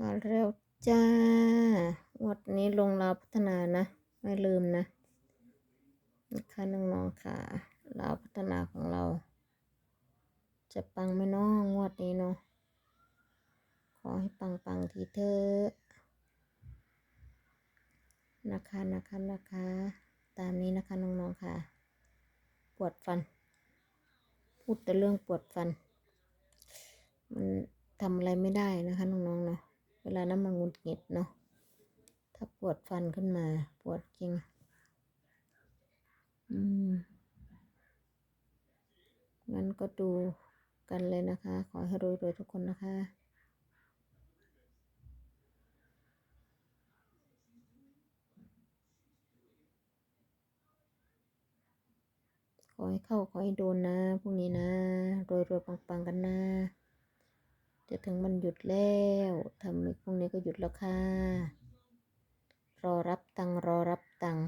มาแล้วจ้างวดนี้ลงลาวพัฒนานะ ไม่ลืมนะนะคะน้องๆค่ะลาวพัฒนาของเรา จะปังไหมน้องงวดนี้เนาะขอให้ปังปังทีเถอนะคะนะคะนะคะ ตามนี้นะคะน้องๆค่ะ ปวดฟัน พูดแต่เรื่องปวดฟัน มันทำอะไรไม่ได้นะคะน้องๆเนาะ เวลานั้นมันงุดหงิดเนาะ ถ้าปวดฟันขึ้นมา ปวดจริง อืม งั้นก็ดูกันเลยนะคะ ขอให้รวยๆทุกคนนะคะขอให้เข้าขอให้โดนนะพรุ่งนี้นะรวยๆปังๆกันนะ จะถึงมันหยุดแล้วทำพรุ่งนี้ก็หยุดแล้วค่ะ รอรับตังรอรับตัง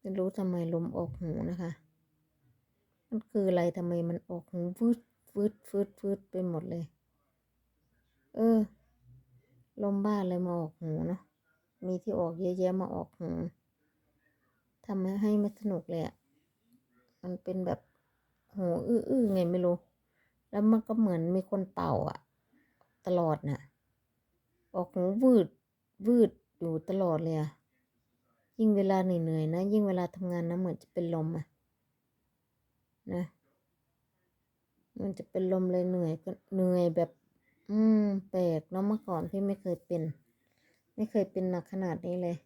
ไม่รู้ทำไมลมออกหูนะคะ มันคืออะไรทำไมมันออกหูวืดวืดฟืดฟืดไปหมดเลย เออ ลมบ้าเลยมาออกหูเนาะ มีที่ออกเยอะแยะมาออกหูทำให้ให้ไม่สนุกเลยอะ่ะมันเป็นแบบหูอื้อๆไงไม่รู้ แล้วมันก็เหมือนมีคนเป่าอะ่ะตลอดน่ะ ออกหูวืดวืดอยู่ตลอดเลยอะ่ะยิ่งเวลาเหนื่อยๆนะ ยิ่งเวลาทำงานนะเหมือนจะเป็นลมอะนะมันจะเป็นลมเลยเหนื่อยก็เหนื่อยแบบ อืมแปลกเนาะเมื่อก่อนพี่ไม่เคยเป็น ไม่เคยเป็นหนักขนาดนี้เลย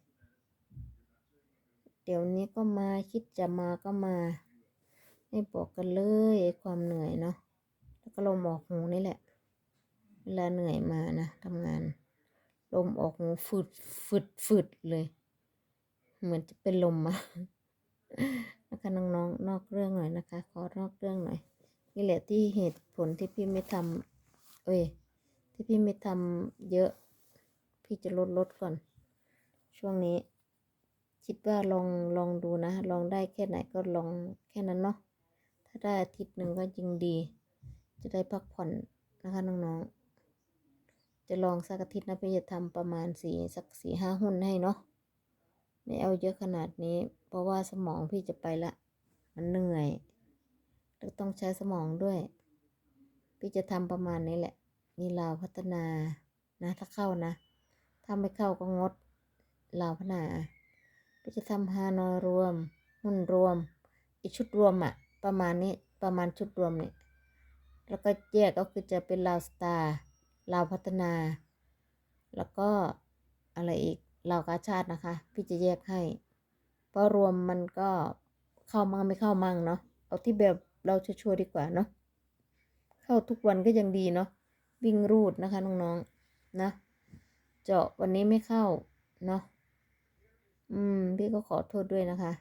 เดี๋ยวนี้ก็มาคิดจะมาก็มา ไม่บอกกันเลยความเหนื่อยเนาะแล้วก็ลมออกหูนี่แหละ เวลาเหนื่อยมานะทำงาน ลมออกหูฝืดฝืดฝืดเลย เหมือนจะเป็นลมอะนะคะน้องๆนอกเรื่องหน่อยนะคะ ขอนอกเรื่องหน่อย นี่แหละที่เหตุผลที่พี่ไม่ทำเอ้ยที่พี่ไม่ทำเยอะ พี่จะลดลดก่อน ช่วงนี้ คิดว่าลองลองดูนะ ลองได้แค่ไหนก็ลองแค่นั้นเนาะถ้าได้อาทิตย์หนึ่งก็ยิ่งดี จะได้พักผ่อนนะคะน้องๆ จะลองสักอาทิตย์นะพี่จะทำประมาณสี่สักสี่ห้าหุ้นให้เนาะไม่เอาเยอะขนาดนี้ เพราะว่าสมองพี่จะไปละ มันเหนื่อยแล้วต้องใช้สมองด้วย พี่จะทำประมาณนี้แหละ นี่ลาวพัฒนานะถ้าเข้านะ ถ้าไม่เข้าก็งดลาพนาพี่จะทำฮานอยรวมหุ้นรวม อีกชุดรวมอะประมาณนี้ประมาณชุดรวมเนี่ยแล้วก็แยกก็คือจะเป็นลาวสตาร์ลาวพัฒนา แล้วก็อะไรอีกลาวกาชาตินะคะ พี่จะแยกให้ เพราะรวมมันก็เข้ามั่งไม่เข้ามั่งเนาะเอาที่แบบเราชัวร์ๆดีกว่าเนาะเข้าทุกวันก็ยังดีเนาะวิ่งรูดนะคะน้องๆนะ เจาะวันนี้ไม่เข้าเนาะ อืม พี่ก็ขอโทษด้วยนะคะ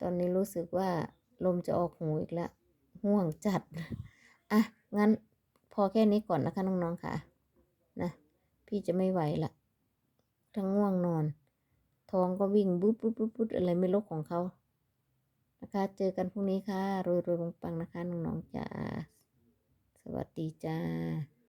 ตอนนี้รู้สึกว่าลมจะออกหูอีกแล้วห่วงจัด อะ งั้นพอแค่นี้ก่อนนะคะน้องๆค่ะ นะ พี่จะไม่ไหวละ ทั้งง่วงนอน ท้องก็วิ่งบุ๊บบุ๊บบุ๊บบุ๊บอะไรไม่รู้ของเขา นะคะ เจอกันพรุ่งนี้ค่ะ รวยๆปังๆนะคะน้องๆจ้าสวัสดีจ้า